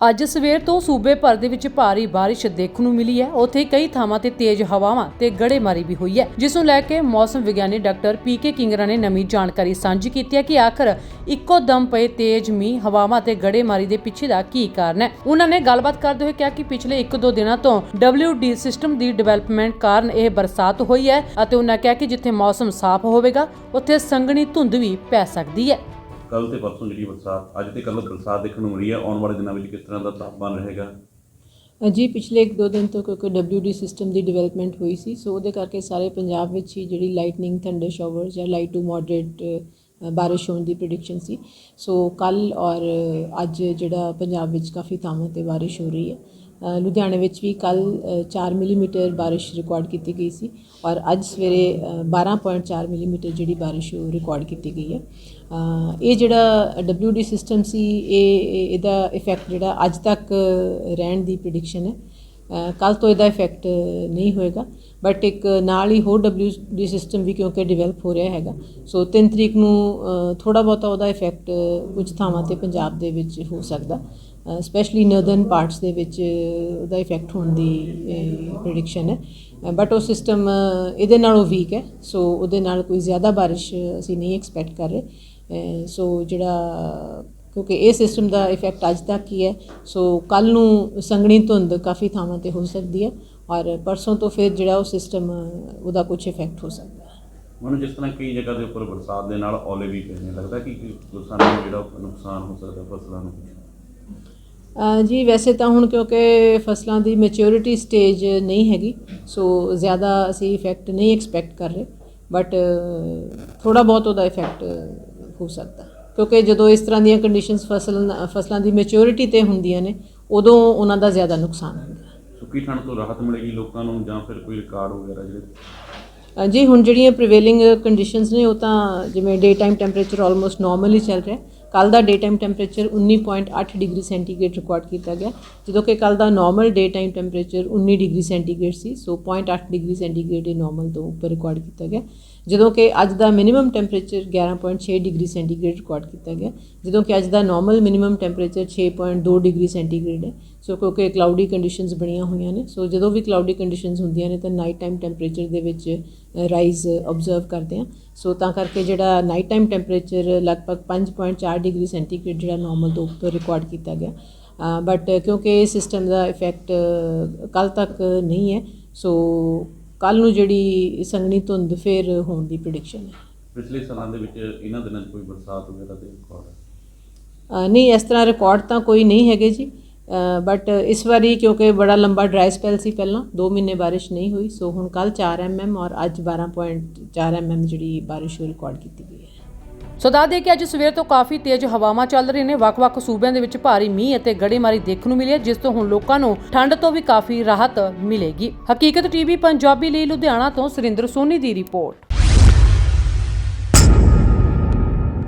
ਅੱਜ ਸਵੇਰ ਤੋਂ ਸੂਬੇ ਭਰ ਦੇ ਵਿੱਚ ਭਾਰੀ ਬਾਰਿਸ਼ ਦੇਖਣ ਨੂੰ ਮਿਲੀ ਹੈ। ਉੱਥੇ ਕਈ ਥਾਵਾਂ ਤੇ ਤੇਜ਼ ਹਵਾਵਾਂ ਤੇ ਗੜੇਮਾਰੀ ਵੀ ਹੋਈ ਹੈ, ਜਿਸ ਨੂੰ ਲੈ ਕੇ ਮੌਸਮ ਵਿਗਿਆਨੀ ਡਾਕਟਰ ਪੀਕੇ ਕਿੰਗਰਾ ਨੇ ਨਵੀਂ ਜਾਣਕਾਰੀ ਸਾਂਝੀ ਕੀਤੀ ਹੈ ਕਿ ਆਖਰ ਇੱਕੋ ਦਮ ਪਏ ਤੇਜ਼ ਮੀਂਹ, ਹਵਾਵਾਂ ਤੇ ਗੜੇਮਾਰੀ ਦੇ ਪਿੱਛੇ ਦਾ ਕੀ ਕਾਰਨ ਹੈ। ਉਹਨਾਂ ਨੇ ਗੱਲਬਾਤ ਕਰਦੇ ਹੋਏ ਕਿਹਾ ਕਿ ਪਿਛਲੇ 1-2 ਦਿਨਾਂ ਤੋਂ WD ਸਿਸਟਮ ਦੀ ਡਿਵੈਲਪਮੈਂਟ ਕਾਰਨ ਇਹ ਬਰਸਾਤ ਹੋਈ ਹੈ ਅਤੇ ਉਹਨਾਂ ਕਿਹਾ ਕਿ ਜਿੱਥੇ ਮੌਸਮ ਸਾਫ਼ ਹੋਵੇਗਾ, ਉੱਥੇ ਸੰਘਣੀ ਧੁੰਦ ਵੀ ਪੈ ਸਕਦੀ ਹੈ। ਕੱਲ ਤੇ ਪਰਸੋਂ ਜਿਹੜੀ ਬਰਸਾਤ, ਅੱਜ ਤੇ ਕੱਲ ਬਰਸਾਤ ਦੇਖਣ ਨੂੰ ਮਿਲੀ ਹੈ, ਆਉਣ ਵਾਲੇ ਦਿਨਾਂ ਵਿੱਚ ਕਿਸ ਤਰ੍ਹਾਂ ਦਾ ਤਾਪਮਾਨ ਰਹੇਗਾ? ਜੀ, ਪਿਛਲੇ 1-2 ਦਿਨ ਤੋਂ ਕਿਉਂਕਿ WD ਸਿਸਟਮ ਦੀ ਡਿਵੈਲਪਮੈਂਟ ਹੋਈ ਸੀ, ਸੋ ਉਹਦੇ ਕਰਕੇ ਸਾਰੇ ਪੰਜਾਬ ਵਿੱਚ ਹੀ ਜਿਹੜੀ ਲਾਈਟਨਿੰਗ ਥੰਡਰ ਸ਼ਾਵਰਸ ਜਾਂ ਲਾਈਟ ਟੂ ਮੋਡਰੇਟ ਬਾਰਿਸ਼ ਹੋਣ ਦੀ ਪ੍ਰੈਡਿਕਸ਼ਨ ਸੀ। ਸੋ ਕੱਲ ਔਰ ਅੱਜ ਜਿਹੜਾ ਪੰਜਾਬ ਵਿੱਚ ਕਾਫੀ ਥਾਵਾਂ ਤੇ ਬਾਰਿਸ਼ ਹੋ ਰਹੀ ਹੈ। ਲੁਧਿਆਣੇ ਵਿੱਚ ਵੀ ਕੱਲ 4 ਮਿਲੀਮੀਟਰ ਬਾਰਿਸ਼ ਰਿਕਾਰਡ ਕੀਤੀ ਗਈ ਸੀ ਔਰ ਅੱਜ ਸਵੇਰੇ ਅ, 12.4 ਮਿਲੀਮੀਟਰ ਜਿਹੜੀ ਬਾਰਿਸ਼ ਉਹ ਰਿਕਾਰਡ ਕੀਤੀ ਗਈ ਹੈ। ਇਹ ਜਿਹੜਾ WD ਸਿਸਟਮ ਸੀ ਇਹ ਇਹ- ਇਹਦਾ ਇਫੈਕਟ ਜਿਹੜਾ ਅੱਜ ਤੱਕ ਰਹਿਣ ਦੀ ਪ੍ਰੈਡਿਕਸ਼ਨ ਹੈ। ਕੱਲ ਤੋਂ ਇਹਦਾ ਇਫੈਕਟ ਨਹੀਂ ਹੋਏਗਾ ਬਟ ਇੱਕ ਨਾਲ ਹੀ ਹੋਰ WD ਸਿਸਟਮ ਵੀ ਕਿਉਂਕਿ ਡਿਵੈਲਪ ਹੋ ਰਿਹਾ ਹੈਗਾ ਸੋ 3 ਤਰੀਕ ਨੂੰ ਥੋੜਾ ਬਹੁਤਾ ਉਹਦਾ ਇਫੈਕਟ ਕੁਝ ਥਾਵਾਂ ਤੇ ਪੰਜਾਬ ਦੇ ਵਿੱਚ ਹੋ ਸਕਦਾ। ਸਪੈਸ਼ਲੀ ਨਰਦਰਨ ਪਾਰਟਸ ਦੇ ਵਿੱਚ ਉਹਦਾ ਇਫੈਕਟ ਹੋਣ ਦੀ ਪ੍ਰੈਡਿਕਸ਼ਨ ਹੈ। ਬਟ ਉਹ ਸਿਸਟਮ ਇਹਦੇ ਨਾਲੋਂ ਵੀਕ ਹੈ। ਸੋ ਉਹਦੇ ਨਾਲ ਕੋਈ ਜ਼ਿਆਦਾ ਬਾਰਿਸ਼ ਅਸੀਂ ਨਹੀਂ ਐਕਸਪੈਕਟ ਕਰ ਰਹੇ। ਸੋ ਜਿਹੜਾ, ਕਿਉਂਕਿ ਇਹ ਸਿਸਟਮ ਦਾ ਇਫੈਕਟ ਅੱਜ ਤੱਕ ਹੀ ਹੈ। ਸੋ ਕੱਲ ਨੂੰ ਸੰਘਣੀ ਧੁੰਦ ਕਾਫੀ ਥਾਵਾਂ ਤੇ ਹੋ ਸਕਦੀ ਹੈ। ਔਰ ਪਰਸੋਂ ਤੋਂ ਫਿਰ ਜਿਹੜਾ ਉਹ ਸਿਸਟਮ ਉਹਦਾ ਕੁਝ ਇਫੈਕਟ ਹੋ ਸਕਦਾ ਹੈ। ਮੈਨੂੰ ਜਿਸ ਤਰ੍ਹਾਂ ਕਈ ਜਗ੍ਹਾ ਦੇ ਉੱਪਰ ਬਰਸਾਤ ਦੇ ਨਾਲ ਓਲੇ ਵੀ ਪਏ ਲੱਗਦਾ ਕਿ ਕਿ ਜਿਹੜਾ ਨੁਕਸਾਨ ਹੋ ਸਕਦਾ ਫਸਲਾਂ ਨੂੰ? ਜੀ ਵੈਸੇ ਤਾਂ ਹੁਣ ਕਿਉਂਕਿ ਫਸਲਾਂ ਦੀ ਮੈਚਿਓਰਿਟੀ ਸਟੇਜ ਨਹੀਂ ਹੈਗੀ ਸੋ ਜ਼ਿਆਦਾ ਅਸੀਂ ਇਫੈਕਟ ਨਹੀਂ ਐਕਸਪੈਕਟ ਕਰ ਰਹੇ ਬਟ ਥੋੜਾ ਬਹੁਤ ਉਹਦਾ ਇਫੈਕਟ ਹੋ ਸਕਦਾ। ਕਿਉਂਕਿ ਜਦੋਂ ਇਸ ਤਰ੍ਹਾਂ ਦੀਆਂ ਕੰਡੀਸ਼ਨਸ ਫਸਲ ਫਸਲਾਂ ਦੀ ਮੈਚਿਓਰਿਟੀ ਤੇ ਹੁੰਦੀਆਂ ਨੇ ਉਦੋਂ ਉਹਨਾਂ ਦਾ ਜ਼ਿਆਦਾ ਨੁਕਸਾਨ ਹੁੰਦਾ। ਸੁੱਕੀ ਠੰਡ ਤੋਂ ਰਾਹਤ ਮਿਲੇਗੀ ਲੋਕਾਂ ਨੂੰ ਜਾਂ ਫਿਰ ਕੋਈ ਰਿਕਾਰਡ ਵਗੈਰਾ ਜਿਹੜੇ? ਜੀ ਹੁਣ ਜਿਹੜੀਆਂ ਪ੍ਰੀਵੇਲਿੰਗ ਕੰਡੀਸ਼ਨਸ ਨੇ ਉਹ ਤਾਂ ਜਿਵੇਂ day time temperature almost normal ਹੀ ਚੱਲ ਰਿਹਾ ਕੱਲ ਦਾ day time temperature 19.8 degree centigrade record ਕੀਤਾ ਗਿਆ। ਜਦੋਂ ਕਿ ਕੱਲ ਦਾ normal day time temperature 19 degree centigrade ਸੀ ਸੋ 0.8 ਡਿਗਰੀ ਸੈਂਟੀਗ੍ਰੇਡ ਇਹ ਨਾਰਮਲ ਤੋਂ ਉੱਪਰ ਰਿਕਾਰਡ ਕੀਤਾ ਗਿਆ। ਜਦੋਂ ਕਿ ਅੱਜ ਦਾ minimum temperature 11.6 degree centigrade record ਕੀਤਾ ਗਿਆ। ਜਦੋਂ ਕਿ ਅੱਜ ਦਾ normal minimum temperature 6.2 degree centigrade ਹੈ। ਸੋ ਕਿਉਂਕਿ ਕਲਾਉਡੀ ਕੰਡੀਸ਼ਨਸ ਬਣੀਆਂ ਹੋਈਆਂ ਨੇ। ਸੋ ਜਦੋਂ ਵੀ ਕਲਾਉਡੀ ਕੰਡੀਸ਼ਨਸ ਹੁੰਦੀਆਂ ਨੇ ਤਾਂ ਨਾਈਟ ਟਾਈਮ ਟੈਂਪਰੇਚਰ ਦੇ ਵਿੱਚ ਰਾਈਜ਼ ਆਬਜ਼ਰਵ ਕਰਦੇ ਆ ਸੋ ਤਾਂ ਕਰਕੇ ਜਿਹੜਾ ਨਾਈਟ ਟਾਈਮ ਟੈਂਪਰੇਚਰ ਲਗਭਗ 5.4 ਡਿਗਰੀ ਸੈਂਟੀਗ੍ਰੇਡ ਜਿਹੜਾ ਨਾਰਮਲ ਤੋਂ ਉੱਪਰ ਰਿਕਾਰਡ ਕੀਤਾ ਗਿਆ। ਬਟ ਕਿਉਂਕਿ ਇਹ ਸਿਸਟਮ ਦਾ ਇਫੈਕਟ ਕੱਲ ਤੱਕ ਨਹੀਂ ਹੈ ਸੋ ਕੱਲ ਨੂੰ ਜਿਹੜੀ ਸੰਘਣੀ ਧੁੰਦ ਫਿਰ ਹੋਣ ਦੀ ਪ੍ਰੈਡਿਕਸ਼ਨ ਹੈ। ਪਿਛਲੇ ਸਾਲਾਂ ਦੇ ਵਿੱਚ ਇਹਨਾਂ ਦਿਨਾਂ 'ਚ ਕੋਈ ਬਰਸਾਤ ਵਗੈਰਾ ਦੇ ਰਿਕਾਰਡ ਨਹੀਂ ਇਸ ਤਰ੍ਹਾਂ ਰਿਕਾਰਡ ਤਾਂ ਕੋਈ ਨਹੀਂ ਹੈਗੇ ਜੀ। ਬਟ ਇਸ ਵਾਰੀ ਕਿਉਂਕਿ ਬੜਾ ਲੰਬਾ ਡਰਾਈ ਸਪੈਲ ਸੀ ਪਹਿਲਾਂ 2 ਮਹੀਨੇ ਬਾਰਿਸ਼ ਨਹੀਂ ਹੋਈ ਸੋ ਹੁਣ ਕੱਲ 4 ਐਮਐਮ ਔਰ ਅੱਜ 12.4 ਐਮਐਮ ਜਿਹੜੀ ਬਾਰਿਸ਼ ਰਿਕਾਰਡ ਕੀਤੀ ਗਈ ਹੈ। ਸੋ ਦੱਸ ਦੇ ਕਿ ਅੱਜ ਸਵੇਰ ਤੋਂ ਕਾਫੀ ਤੇਜ਼ ਹਵਾਵਾਂ ਚੱਲ ਰਹੀਆਂ ਨੇ। ਵੱਖ-ਵੱਖ ਸੂਬਿਆਂ ਦੇ ਵਿੱਚ ਭਾਰੀ ਮੀਂਹ ਅਤੇ ਗੜੇਮਾਰੀ ਦੇਖਣ ਨੂੰ ਮਿਲੀ ਹੈ, ਜਿਸ ਤੋਂ ਹੁਣ ਲੋਕਾਂ ਨੂੰ ਠੰਡ ਤੋਂ ਵੀ ਕਾਫੀ ਰਾਹਤ ਮਿਲੇਗੀ। ਹਕੀਕਤ ਟੀਵੀ ਪੰਜਾਬੀ ਲਈ ਲੁਧਿਆਣਾ ਤੋਂ ਸੁਰਿੰਦਰ ਸੋਨੀ ਦੀ ਰਿਪੋਰਟ।